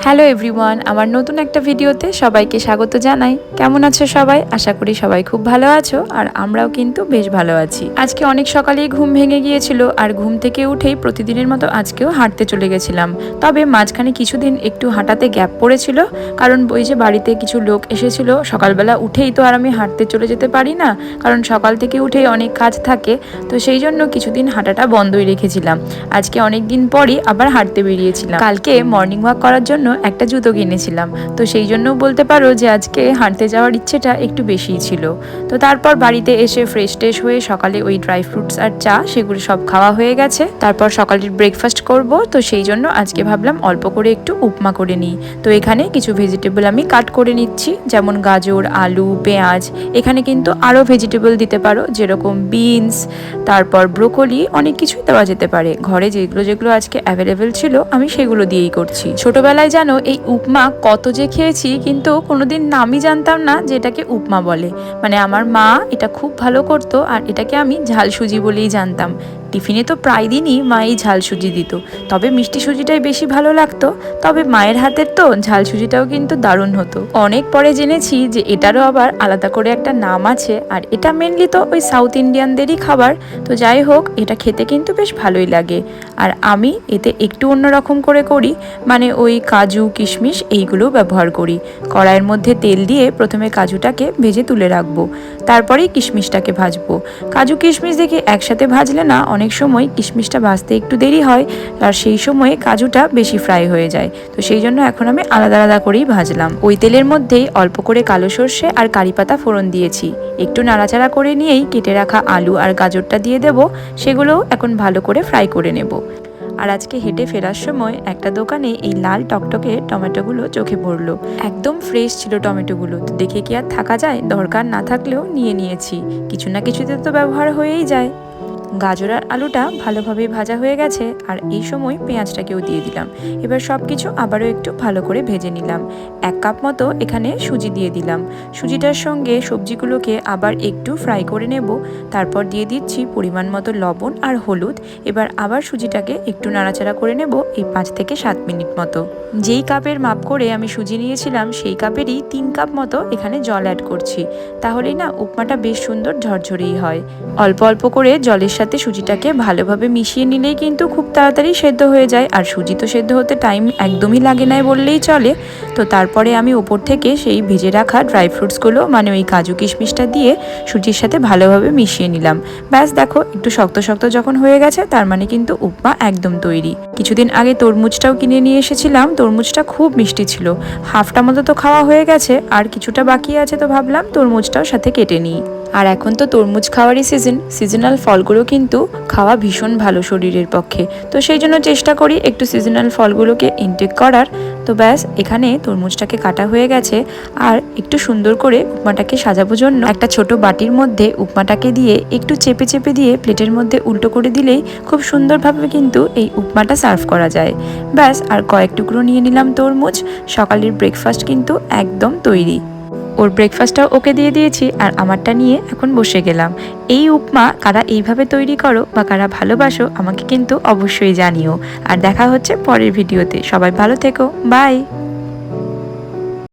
Hello everyone, আমার নতুন একটা ভিডিওতে সবাইকে স্বাগত জানাই। কেমন আছো সবাই? আশা করি সবাই খুব ভালো আছো, আর আমরাও কিন্তু বেশ ভালো আছি। আজকে অনেক সকালেই ঘুম ভেঙে গিয়েছিল, আর ঘুম থেকে উঠেই প্রতিদিনের মতো আজকেও হাঁটতে চলে গেছিলাম। তবে মাঝখানে কিছুদিন একটু হাঁটাতে গ্যাপ পড়েছিল, কারণ ওই যে বাড়িতে কিছু লোক এসেছিল, সকালবেলা উঠেই তো আর আমি হাঁটতে চলে যেতে পারি না, কারণ সকাল থেকে উঠেই অনেক কাজ থাকে, তো সেই জন্য কিছুদিন হাঁটাটা বন্ধই রেখেছিলাম। আজকে অনেক দিন পরই আবার হাঁটতে বেরিয়েছিলাম। কালকে মর্নিং ওয়াক করার জন্য একটা জুতো কিনেছিলাম। তো সেই জন্য বলতে পারো যে আজকে হাঁটতে যাওয়ার ইচ্ছেটা একটু বেশিই ছিল। তো তারপর বাড়িতে এসে ফ্রেশ ট্রেশ হয়ে সকালে ওই ড্রাই ফ্রুটস আর চা সেগুলো সব খাওয়া হয়ে গেছে। তারপর সকালের ব্রেকফাস্ট করব। তো সেই জন্য আজকে ভাবলাম অল্প করে একটু উপমা করে নিই। তো এখানে কিছু ভেজিটেবল আমি কাট করে নিচ্ছি। যেমন গাজর, আলু, পেঁয়াজ। এখানে কিন্তু আরও ভেজিটেবল দিতে পারো। যেরকম বিনস তারপর ব্রোকলি অনেক কিছুই দেওয়া যেতে পারে। ঘরে যেগুলো যেগুলো আজকে অ্যাভেলেবেল ছিল আমি সেগুলো দিয়েই করছি। ছোটবেলায় জানো এই উপমা কত যে খেয়েছি, কিন্তু কোনোদিন নামই জানতাম না যে এটাকে উপমা বলে। মানে আমার মা এটা খুব ভালো করতো আর এটাকে আমি ঝাল সুজি বলেই জানতাম। টিফিনে তো প্রায় দিনই মা এই ঝাল সুজি দিত। তবে মিষ্টি সুজিটাই বেশি ভালো লাগতো। তবে মায়ের হাতের তো ঝাল সুজিটাও কিন্তু দারুণ হতো। অনেক পরে জেনেছি যে এটারও আবার আলাদা করে একটা নাম আছে, আর এটা মেনলি তো ওই সাউথ ইন্ডিয়ানদেরই খাবার। তো যাই হোক, এটা খেতে কিন্তু বেশ ভালোই লাগে। আর আমি এতে একটু অন্যরকম করে করি মানে ওই কাজু, কিশমিশ এইগুলো ব্যবহার করি। কড়াইয়ের মধ্যে তেল দিয়ে প্রথমে কাজুটাকে ভেজে তুলে রাখব। তারপরেই কিশমিশটাকে ভাজবো। কাজু, কিশমিশ দেখে একসাথে ভাজলে না অনেক সময় কিশমিশটা ভাজতে একটু দেরি হয়, আর সেই সময়ে কাজুটা বেশি ফ্রাই হয়ে যায়। তো সেই জন্য এখন আমি আলাদা আলাদা করেই ভাজলাম। ওই তেলের মধ্যেই অল্প করে কালো সর্ষে আর কারি পাতা ফোড়ন দিয়েছি। একটু নাড়াচাড়া করে নিয়েই কেটে রাখা আলু আর গাজরটা দিয়ে দেব, সেগুলোও এখন ভালো করে ফ্রাই করে নেব। আর আজকে হেঁটে ফেরার সময় একটা দোকানে এই লাল টকটকে টমেটোগুলো চোখে পড়ল। একদম ফ্রেশ ছিল টমেটোগুলো। তো দেখে কি আর থাকা যায়? দরকার না থাকলেও নিয়ে নিয়েছি। কিছু না কিছুতে তো ব্যবহার হয়েই যায়। গাজর আর আলুটা ভালোভাবে ভাজা হয়ে গেছে, আর এই সময় পেঁয়াজটাকেও দিয়ে দিলাম। এবার সব কিছু আবারও একটু ভালো করে ভেজে নিলাম। এক কাপ মতো এখানে সুজি দিয়ে দিলাম। সুজিটার সঙ্গে সবজিগুলোকে আবার একটু ফ্রাই করে নেব। তারপর দিয়ে দিচ্ছি পরিমাণ মতো লবণ আর হলুদ। এবার আবার সুজিটাকে একটু নাড়াচাড়া করে নেব এই পাঁচ থেকে সাত মিনিট মতো। যেই কাপের মাপ করে আমি সুজি নিয়েছিলাম, সেই কাপেরই তিন কাপ মতো এখানে জল অ্যাড করছি। তাহলেই না উপমাটা বেশ সুন্দর ঝরঝরেই হয়। অল্প অল্প করে জলের সাথে সুজিটাকে ভালোভাবে মিশিয়ে নিলেই কিন্তু খুব তাড়াতাড়ি সেদ্ধ হয়ে যায়। আর সুজি তো সেদ্ধ হতে টাইম একদমই লাগে না বললেই চলে। তো তারপরে আমি ওপর থেকে সেই ভেজে রাখা ড্রাই ফ্রুটসগুলো মানে ওই কাজু কিশমিশটা দিয়ে সুজির সাথে ভালোভাবে মিশিয়ে নিলাম। ব্যাস দেখো, একটু শক্ত শক্ত যখন হয়ে গেছে, তার মানে কিন্তু উপমা একদম তৈরি। কিছুদিন আগে তরমুজটাও কিনে নিয়ে এসেছিলাম তরমুজটা খুব মিষ্টি ছিল। হাফটা মতো তো খাওয়া হয়ে গেছে, আর কিছুটা বাকি আছে তো ভাবলাম তরমুজটাও সাথে কেটে নিই। আর এখন তো তরমুজ খাওয়ারই সিজন সিজনাল ফলগুলো কিন্তু খাওয়া ভীষণ ভালো শরীরের পক্ষে। তো সেই জন্য চেষ্টা করি একটু সিজনাল ফলগুলোকে ইনটেক করার। তো ব্যাস, এখানে তরমুজটাকে কাটা হয়ে গেছে আর একটু সুন্দর করে উপমাটাকে সাজাবো জন্য একটা ছোট বাটির মধ্যে উপমাটাকে দিয়ে একটু চেপে চেপে দিয়ে প্লেটের মধ্যে উল্টো করে দিলেই খুব সুন্দরভাবে কিন্তু এই উপমাটা সার্ভ করা যায়। ব্যাস, আর কয়েক টুকরো নিয়ে নিলাম তরমুজ। সকালের ব্রেকফাস্ট কিন্তু একদম তৈরি। ওর ব্রেকফাস্টটাও ওকে দিয়ে দিয়েছি আর আমারটা নিয়ে এখন বসে গেলাম। এই উপমা কারা এইভাবে তৈরি করো বা কারা ভালোবাসো আমাকে কিন্তু অবশ্যই জানিও। আর দেখা হচ্ছে পরের ভিডিওতে। সবাই ভালো থেকো। বাই